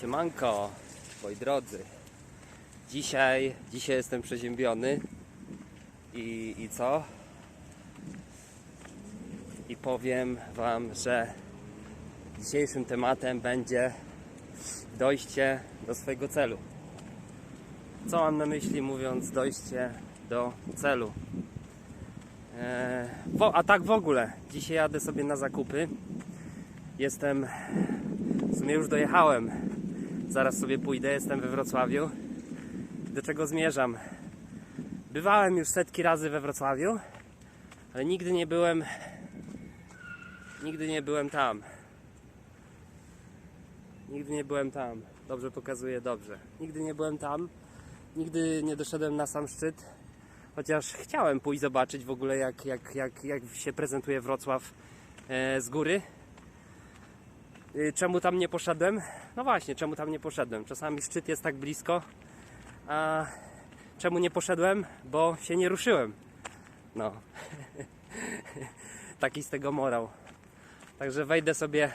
Siemanko, moi drodzy. Dzisiaj, dzisiaj jestem przeziębiony i, i co? I powiem Wam, że dzisiejszym tematem będzie dojście do swojego celu. Co mam na myśli mówiąc dojście do celu? Eee, a tak w ogóle, dzisiaj jadę sobie na zakupy. Jestem, w sumie już dojechałem. Zaraz sobie pójdę, jestem we Wrocławiu. Do czego zmierzam? Bywałem już setki razy we Wrocławiu, ale nigdy nie byłem, nigdy nie byłem tam. Nigdy nie byłem tam. Dobrze pokazuję, dobrze. Nigdy nie byłem tam. Nigdy nie doszedłem na sam szczyt. Chociaż chciałem pójść zobaczyć w ogóle jak, jak, jak, jak się prezentuje Wrocław e, z góry. Y, Czemu tam nie poszedłem? No właśnie, czemu tam nie poszedłem? Czasami szczyt jest tak blisko, a czemu nie poszedłem? Bo się nie ruszyłem. No. Taki z tego morał. Także wejdę sobie.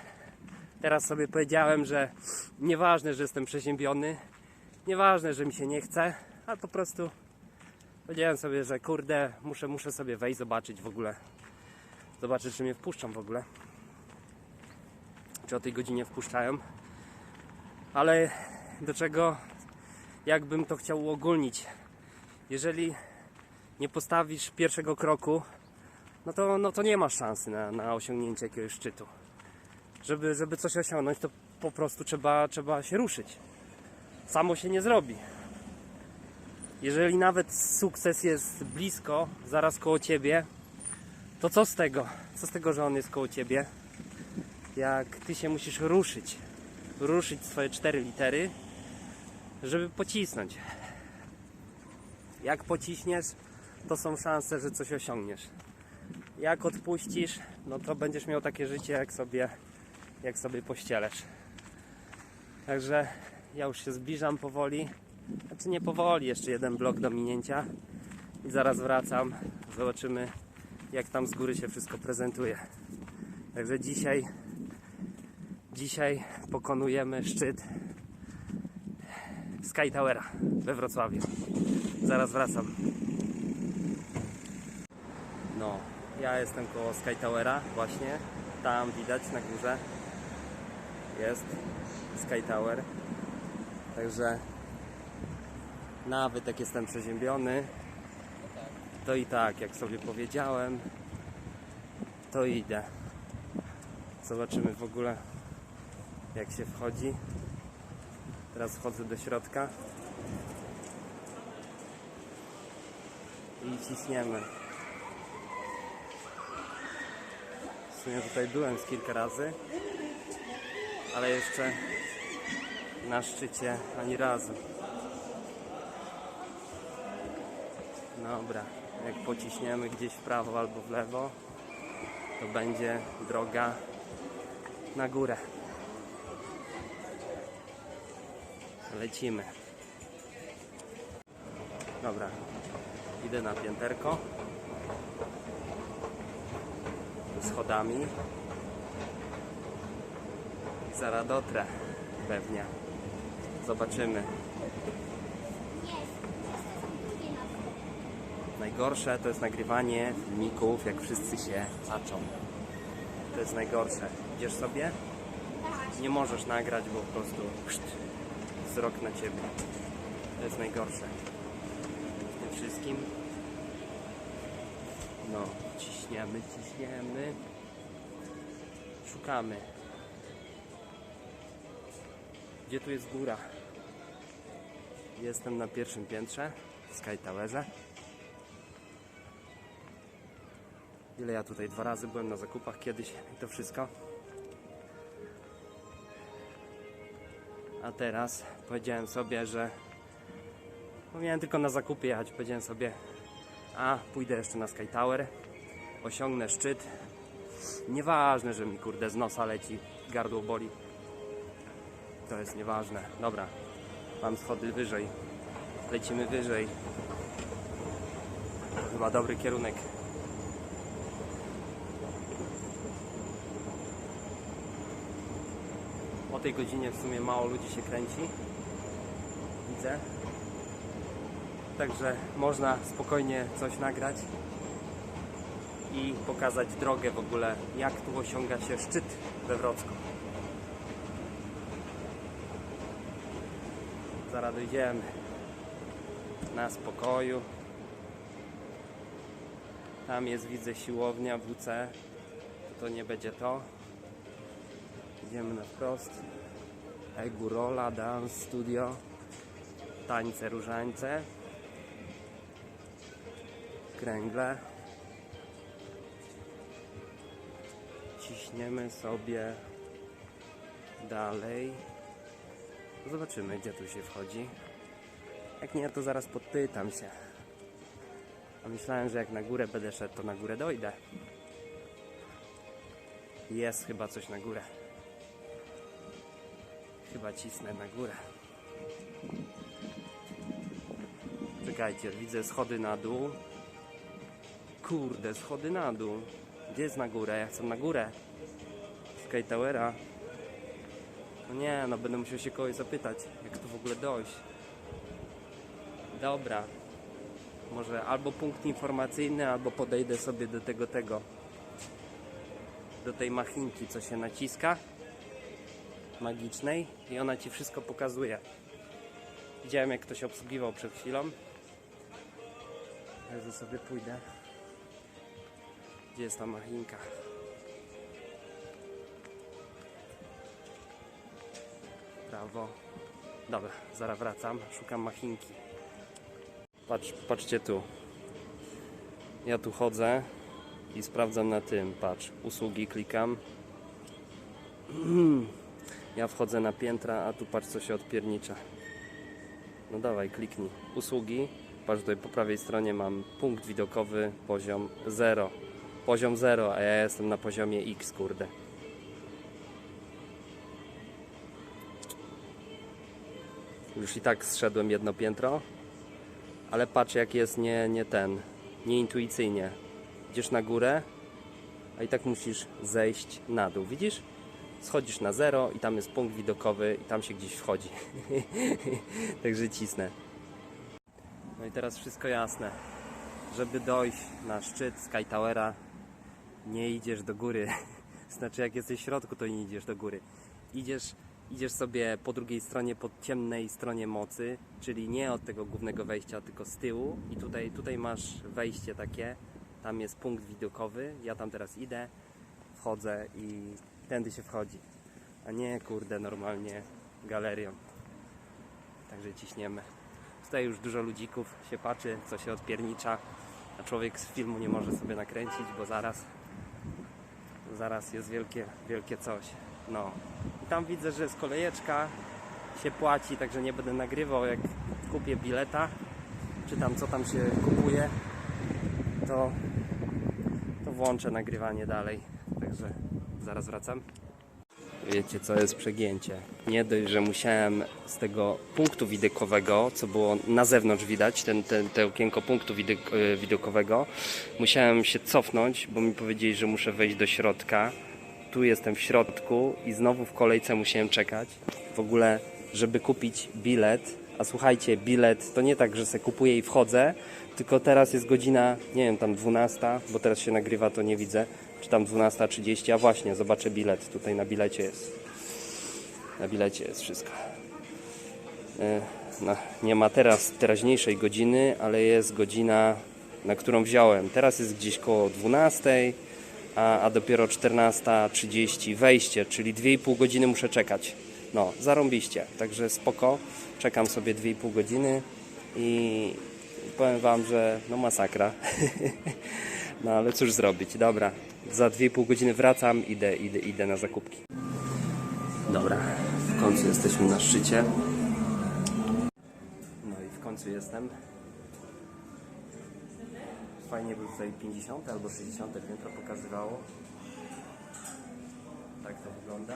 Teraz sobie powiedziałem, że nieważne, że jestem przeziębiony, nieważne, że mi się nie chce, a po prostu powiedziałem sobie, że kurde, muszę, muszę sobie wejść, zobaczyć w ogóle. Zobaczyć, czy mnie wpuszczą w ogóle czy o tej godzinie wpuszczają. Ale do czego, jakbym to chciał uogólnić, jeżeli nie postawisz pierwszego kroku, no to, no to nie masz szansy na, na osiągnięcie jakiegoś szczytu. Żeby, żeby coś osiągnąć, to po prostu trzeba, trzeba się ruszyć. Samo się nie zrobi. Jeżeli nawet sukces jest blisko, zaraz koło ciebie, to co z tego? Co z tego, że on jest koło ciebie? Jak ty się musisz ruszyć, ruszyć swoje cztery litery, żeby pocisnąć. Jak pociśniesz, to są szanse, że coś osiągniesz. Jak odpuścisz, no to będziesz miał takie życie, jak sobie, jak sobie pościelesz. Także ja już się zbliżam powoli. Znaczy nie powoli, jeszcze jeden blok do minięcia i zaraz wracam. Zobaczymy, jak tam z góry się wszystko prezentuje. Także dzisiaj Dzisiaj pokonujemy szczyt Sky Towera we Wrocławiu. Zaraz wracam. No, ja jestem koło Sky Towera właśnie. Tam widać na górze jest Sky Tower. Także nawet jak jestem przeziębiony, to i tak, jak sobie powiedziałem, to idę. Zobaczymy w ogóle jak się wchodzi. Teraz wchodzę do środka i ciśniemy. W sumie tutaj byłem z kilka razy, ale jeszcze na szczycie ani razu. Dobra, jak pociśniemy gdzieś w prawo albo w lewo, to będzie droga na górę. Lecimy. Dobra, idę na pięterko. Schodami. Zaraz dotrę pewnie. Zobaczymy. Najgorsze to jest nagrywanie filmików, jak wszyscy się patrzą. To jest najgorsze. Idziesz sobie? Nie możesz nagrać, bo po prostu wzrok na ciebie. To jest najgorsze. W tym wszystkim. No, ciśniemy, ciśniemy. Szukamy. Gdzie tu jest góra? Jestem na pierwszym piętrze w Sky Towerze. Ile ja tutaj dwa razy byłem na zakupach kiedyś to wszystko. A teraz powiedziałem sobie, że miałem tylko na zakupy jechać. Powiedziałem sobie, a pójdę jeszcze na Sky Tower, osiągnę szczyt. Nieważne, że mi kurde z nosa leci, gardło boli. To jest nieważne. Dobra, mam schody wyżej. Lecimy wyżej. Chyba dobry kierunek. O tej godzinie w sumie mało ludzi się kręci. Widzę. Także można spokojnie coś nagrać i pokazać drogę w ogóle, jak tu osiąga się szczyt we Wrocku. Zaraz dojdziemy na spokoju. Tam jest, widzę, siłownia WC. To, nie będzie to. Idziemy na wprost. Egórola Dance Studio. Tańce różańce. Kręgle. Ciśniemy sobie dalej. Zobaczymy, gdzie tu się wchodzi. Jak nie, to zaraz podpytam się. A myślałem, że jak na górę będę szedł, to na górę dojdę. Jest chyba coś na górę. Chyba cisnę na górę. Czekajcie, widzę schody na dół. Kurde, schody na dół. Gdzie jest na górę? Ja chcę na górę. Sky Towera. No nie, no będę musiał się kogoś zapytać, jak tu w ogóle dojść. Dobra. Może albo punkt informacyjny, albo podejdę sobie do tego, tego. Do tej machinki, co się naciska. Magicznej. I ona ci wszystko pokazuje. Widziałem, jak ktoś obsługiwał przed chwilą. Ja sobie pójdę. Gdzie jest ta machinka? Prawo. Dobra, zaraz wracam. Szukam machinki. Patrz, patrzcie tu. Ja tu chodzę i sprawdzam na tym. Patrz, usługi klikam. Ja wchodzę na piętra, a tu patrz co się odpiernicza. No dawaj, kliknij. Usługi. Patrz tutaj po prawej stronie mam punkt widokowy, poziom 0. Poziom 0, a ja jestem na poziomie X, kurde. Już i tak zszedłem jedno piętro, ale patrz jak jest nie, nie ten, nieintuicyjnie. Idziesz na górę, a i tak musisz zejść na dół. Widzisz? Schodzisz na zero i tam jest punkt widokowy i tam się gdzieś wchodzi. Także cisnę. No i teraz wszystko jasne. Żeby dojść na szczyt Sky Towera, nie idziesz do góry. Znaczy, jak jesteś w środku, to nie idziesz do góry. Idziesz, idziesz sobie po drugiej stronie, po ciemnej stronie mocy, czyli nie od tego głównego wejścia, tylko z tyłu. I tutaj, tutaj masz wejście takie. Tam jest punkt widokowy. Ja tam teraz idę, wchodzę i tędy się wchodzi. A nie, kurde, normalnie galerią. Także ciśniemy. Tutaj już dużo ludzików się patrzy, co się odpiernicza, a człowiek z filmu nie może sobie nakręcić, bo zaraz zaraz jest wielkie, wielkie coś. No. I tam widzę, że z kolejeczka się płaci, także nie będę nagrywał, jak kupię bileta, czy tam co tam się kupuje, to, to włączę nagrywanie dalej. Także zaraz wracam. Wiecie co jest przegięcie? Nie dość, że musiałem z tego punktu widokowego, co było na zewnątrz widać, ten, ten, te okienko punktu e, widokowego, musiałem się cofnąć, bo mi powiedzieli, że muszę wejść do środka. Tu jestem w środku i znowu w kolejce musiałem czekać. W ogóle, żeby kupić bilet, a słuchajcie, bilet to nie tak, że se kupuję i wchodzę, tylko teraz jest godzina, nie wiem, tam 12, bo teraz się nagrywa, to nie widzę, czy tam 12.30, a właśnie, zobaczę bilet, tutaj na bilecie jest. Na bilecie jest wszystko. E, No, nie ma teraz teraźniejszej godziny, ale jest godzina, na którą wziąłem. Teraz jest gdzieś koło 12, a, a dopiero 14.30 wejście, czyli 2,5 godziny muszę czekać. No, zarąbiście, także spoko. Czekam sobie 2,5 godziny i powiem Wam, że no masakra. no ale cóż zrobić, dobra. Za 2,5 godziny wracam, idę, idę, idę na zakupki. Dobra, w końcu jesteśmy na szczycie. No i w końcu jestem. Fajnie by tutaj 50 albo 60 piętro pokazywało. Tak to wygląda.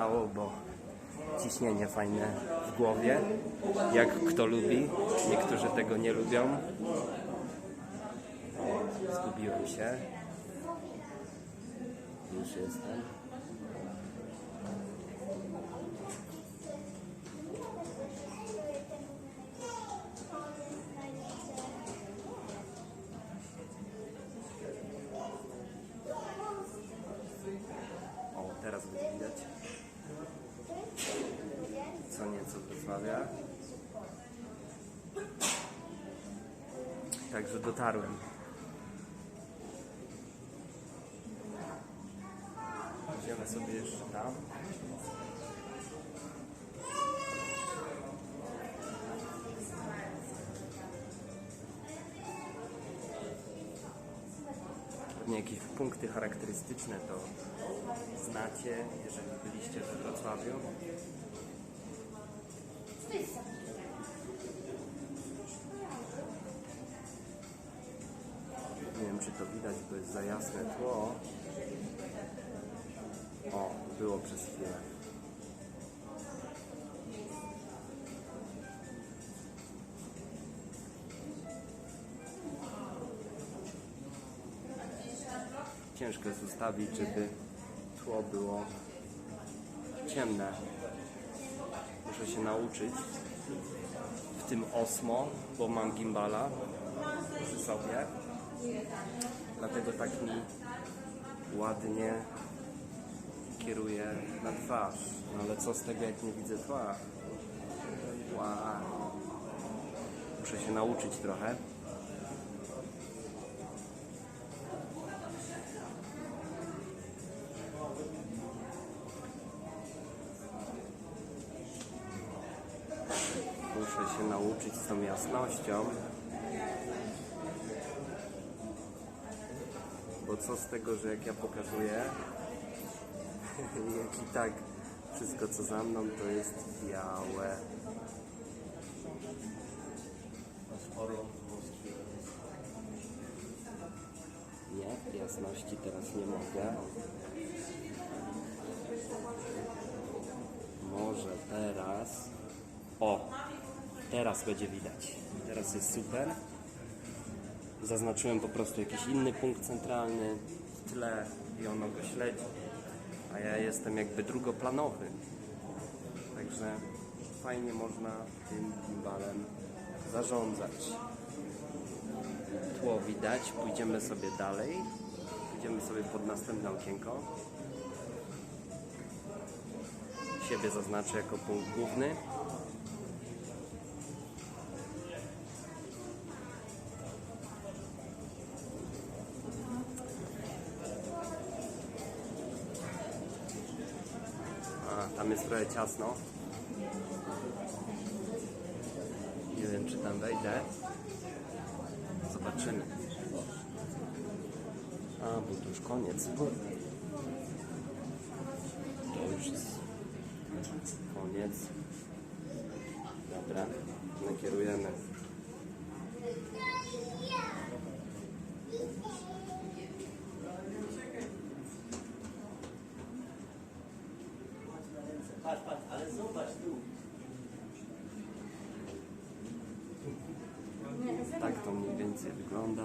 Jechało, bo ciśnienie fajne w głowie, jak kto lubi, niektórzy tego nie lubią. Zgubiłem się. Już jestem. Także dotarłem. Idziemy sobie jeszcze tam. Pewnie jakieś punkty charakterystyczne to znacie, jeżeli byliście we Wrocławiu. Czy to widać, bo jest za jasne tło. O, było przez chwilę. Ciężko jest ustawić, żeby tło było ciemne. Muszę się nauczyć w tym Osmo, bo mam gimbala przy sobie. Dlatego tak mi ładnie kieruje na twarz. No ale co z tego, jak nie widzę tła? Wow. Muszę się nauczyć trochę. Muszę się nauczyć z tą jasnością. Co z tego, że jak ja pokazuję, jak i tak wszystko co za mną to jest białe. Nie, jasności teraz nie mogę. Może teraz. O, teraz będzie widać. Teraz jest super. Zaznaczyłem po prostu jakiś inny punkt centralny w tle i ono go śledzi. A ja jestem jakby drugoplanowy. Także fajnie można tym gimbalem zarządzać. Tło widać, pójdziemy sobie dalej. Pójdziemy sobie pod następne okienko. Siebie zaznaczę jako punkt główny. Tam jest trochę ciasno. Nie wiem, czy tam wejdę. Zobaczymy. A, bo to już koniec. To już jest koniec. Dobra, nakierujemy. Patrz, patrz, ale zobacz tu. Tak więcej wygląda.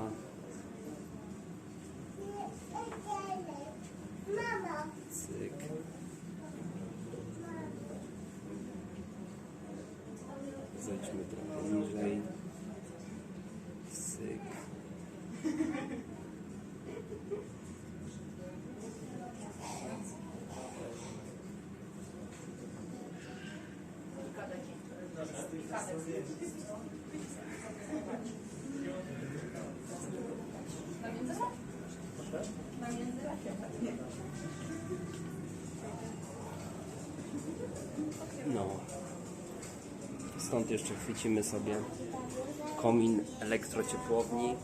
Cyk. Zejdźmy trochę niżej. Cyk. No. Stąd jeszcze chwycimy sobie komin elektrociepłowni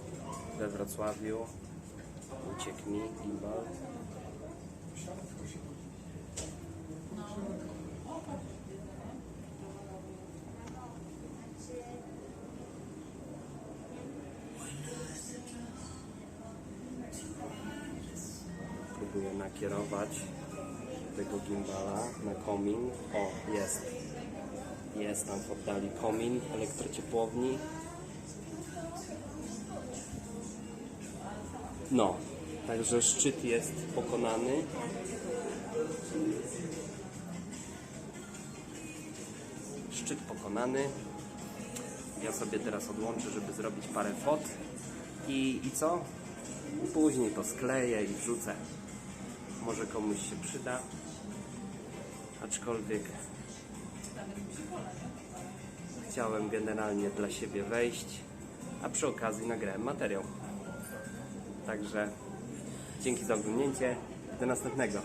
we Wrocławiu. Uciekł mi gimbal. Próbuję nakierować, tego gimbala na komin. O, jest. Jest tam w oddali komin elektrociepłowni. No, także szczyt jest pokonany. Szczyt pokonany. Ja sobie teraz odłączę, żeby zrobić parę fot. I, I co? Później to skleję i wrzucę. Może komuś się przyda. Aczkolwiek chciałem generalnie dla siebie wejść, a przy okazji nagrałem materiał. Także dzięki za oglądnięcie. Do następnego.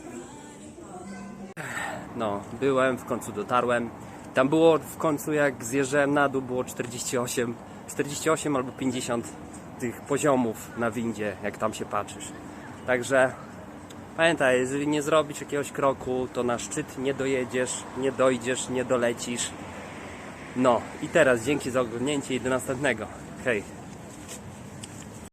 No, byłem, w końcu dotarłem. Tam było w końcu, jak zjeżdżałem na dół, było 48, 48 albo 50 tych poziomów na windzie, jak tam się patrzysz. Także pamiętaj, jeżeli nie zrobisz jakiegoś kroku, to na szczyt nie dojedziesz, nie dojdziesz, nie dolecisz. No i teraz dzięki za oglądnięcie i do następnego. Hej.